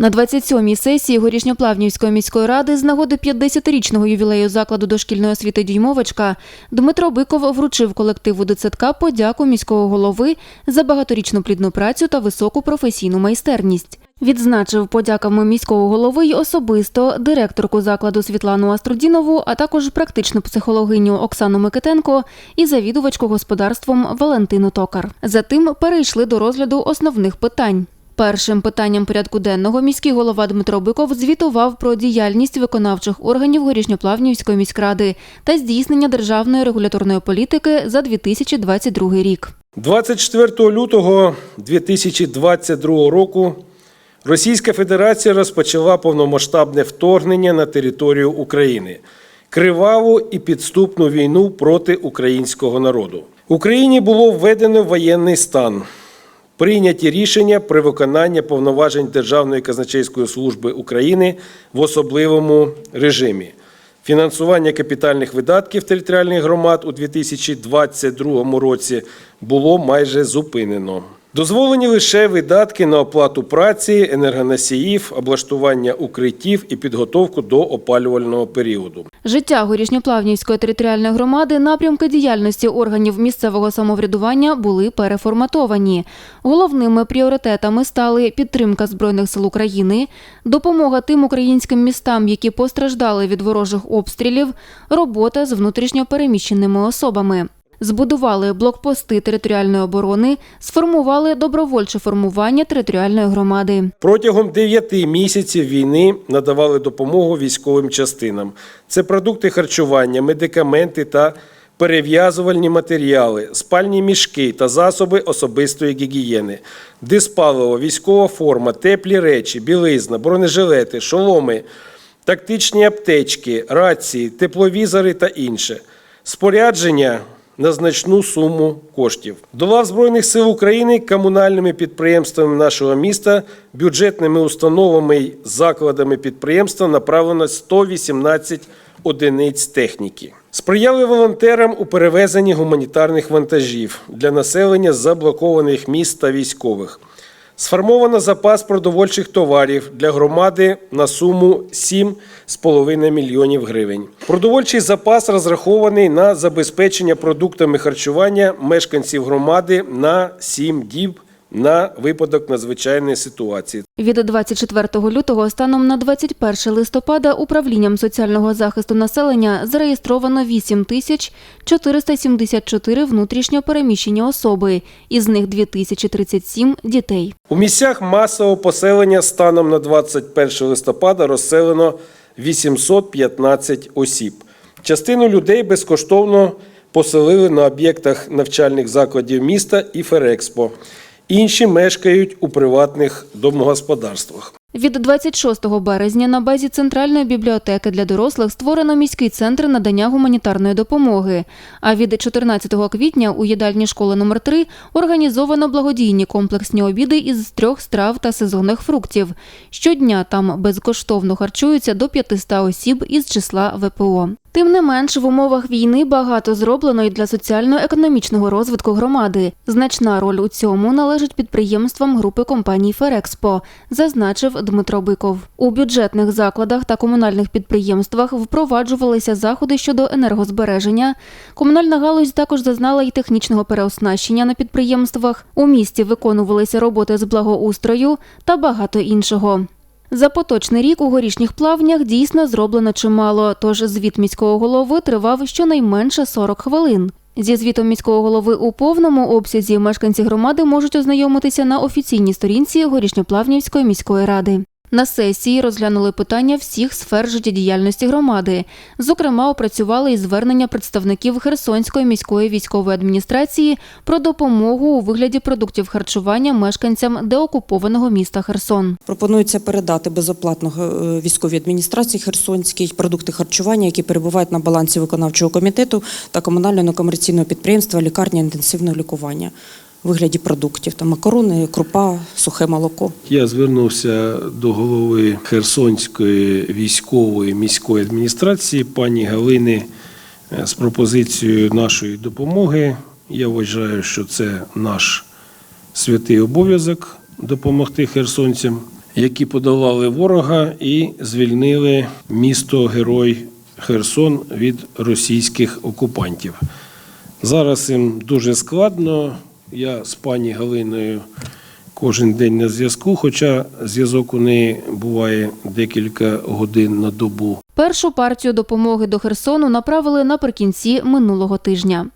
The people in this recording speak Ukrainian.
На 27-й сесії Горішньоплавнівської міської ради з нагоди 50-річного ювілею закладу дошкільної освіти Дюймовочка Дмитро Биков вручив колективу дитсадка подяку міського голови за багаторічну плідну працю та високу професійну майстерність. Відзначив подяками міського голови й особисто директорку закладу Світлану Аструдінову, а також практичну психологиню Оксану Микитенко і завідувачку господарством Валентину Токар. Затим перейшли до розгляду основних питань. Першим питанням порядку денного міський голова Дмитро Биков звітував про діяльність виконавчих органів Горішньоплавнівської міськради та здійснення державної регуляторної політики за 2022 рік. 24 лютого 2022 року Російська Федерація розпочала повномасштабне вторгнення на територію України, криваву і підступну війну проти українського народу. Україні було введено воєнний стан. Прийняті рішення при виконання повноважень Державної казначейської служби України в особливому режимі. Фінансування капітальних видатків територіальних громад у 2022 році було майже зупинено. Дозволені лише видатки на оплату праці, енергоносіїв, облаштування укриттів і підготовку до опалювального періоду. Життя Горішньоплавнівської територіальної громади, напрямки діяльності органів місцевого самоврядування були переформатовані. Головними пріоритетами стали підтримка Збройних сил України, допомога тим українським містам, які постраждали від ворожих обстрілів, робота з внутрішньо переміщеними особами. Збудували блокпости територіальної оборони, сформували добровольче формування територіальної громади. Протягом 9 місяців війни надавали допомогу військовим частинам. Це продукти харчування, медикаменти та перев'язувальні матеріали, спальні мішки та засоби особистої гігієни, диспаливо, військова форма, теплі речі, білизна, бронежилети, шоломи, тактичні аптечки, рації, тепловізори та інше. Спорядження на значну суму коштів. До лав Збройних сил України комунальними підприємствами нашого міста, бюджетними установами й закладами підприємства направлено 118 одиниць техніки. Сприяли волонтерам у перевезенні гуманітарних вантажів для населення заблокованих міст та військових. Сформовано запас продовольчих товарів для громади на суму 7,5 мільйонів гривень. Продовольчий запас розрахований на забезпечення продуктами харчування мешканців громади на 7 діб на випадок надзвичайної ситуації. Від 24 лютого станом на 21 листопада управлінням соціального захисту населення зареєстровано 8 тисяч 474 внутрішньо переміщені особи, із них 2037 – дітей. У місцях масового поселення станом на 21 листопада розселено 815 осіб. Частину людей безкоштовно поселили на об'єктах навчальних закладів міста і Ферекспо. Інші мешкають у приватних домогосподарствах. Від 26 березня на базі Центральної бібліотеки для дорослих створено міський центр надання гуманітарної допомоги. А від 14 квітня у їдальні школи номер 3 організовано благодійні комплексні обіди із трьох страв та сезонних фруктів. Щодня там безкоштовно харчуються до 500 осіб із числа ВПО. Тим не менш, в умовах війни багато зроблено і для соціально-економічного розвитку громади. Значна роль у цьому належить підприємствам групи компаній Ферекспо, зазначив Дмитро Биков. У бюджетних закладах та комунальних підприємствах впроваджувалися заходи щодо енергозбереження. Комунальна галузь також зазнала й технічного переоснащення на підприємствах. У місті виконувалися роботи з благоустрою та багато іншого. За поточний рік у горішніх плавнях дійсно зроблено чимало, тож звіт міського голови тривав щонайменше 40 хвилин. Зі звітом міського голови у повному обсязі мешканці громади можуть ознайомитися на офіційній сторінці Горішньоплавнівської міської ради. На сесії розглянули питання всіх сфер життєдіяльності громади. Зокрема, опрацювали і звернення представників Херсонської міської військової адміністрації про допомогу у вигляді продуктів харчування мешканцям деокупованого міста Херсон. Пропонується передати безоплатно е, військовій адміністрації Херсонській продукти харчування, які перебувають на балансі виконавчого комітету та комунального некомерційного підприємства лікарня інтенсивного лікування вигляді продуктів та макарони, крупа, сухе молоко. Я звернувся до голови Херсонської військової міської адміністрації пані Галини е, з пропозицією нашої допомоги. Я вважаю, що це наш святий обов'язок допомогти херсонцям. які подолали ворога і звільнили місто Герой Херсон від російських окупантів. Зараз їм дуже складно. Я з пані Галиною кожен день на зв'язку, хоча зв'язок у неї буває декілька годин на добу. Першу партію допомоги до Херсону направили наприкінці минулого тижня.